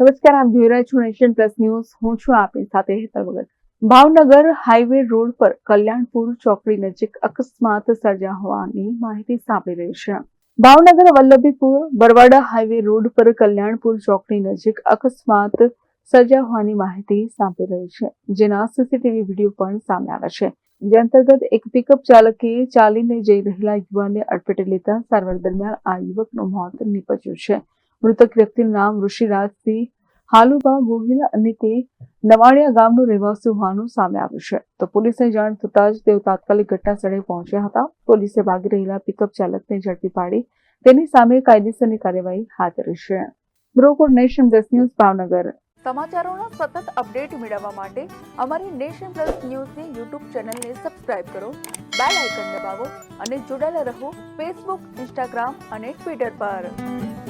નમસ્કાર, આપ જોઈ રહ્યા છો નેશન પ્લસ ન્યૂઝ. હું છું આપની સાથે હેતલ વગર ભાવનગર હાઈવે રોડ પર કલ્યાણપુર ચોકડી નજીક અકસ્માત સર્જા હોવાની માહિતી સાંપડી રહી છે. ભાવનગર વલ્લભીપુર બરવાડા હાઈવે રોડ પર કલ્યાણપુર ચોકડી નજીક અકસ્માત સર્જા હોવાની માહિતી સાંપડી રહી છે, જેના સીસીટીવી વીડિયો પણ સામે આવ્યા છે. જે અંતર્ગત એક પિકઅપ ચાલકે ચાલીને જઈ રહેલા યુવાનને અડફેટે લેતા સારવાર દરમિયાન આ યુવકનું મોત નીપજ્યું છે. મૃતક વ્યક્તિનું નામ ઋષિરાજસિંહ હાલુબા ગોહિલ અને તે નવાણિયા ગામનો રહેવાસી હોવાનું સામે આવ્યું છે. તો પોલીસને જાણ થતાં જ તેઓ તાત્કાલિક ઘટના સ્થળે પહોંચ્યા હતા. પોલીસે ભાગી રહેલા પિકઅપ ચાલકને ઝડપી પાડી તેની સામે કાયદેસરની કાર્યવાહી હાથ ધરી છે. બ્રોકોડ નેશન દસ ન્યૂઝ, ભાવનગર. સમાચારોના સતત અપડેટ મેળવવા માટે અમારી નેશન પ્લસ ન્યૂઝની યુટ્યુબ ચેનલને સબસ્ક્રાઇબ કરો, બેલ આઇકન દબાવો અને જોડાયેલા રહો ફેસબુક, ઇન્સ્ટાગ્રામ અને ટ્વિટર પર.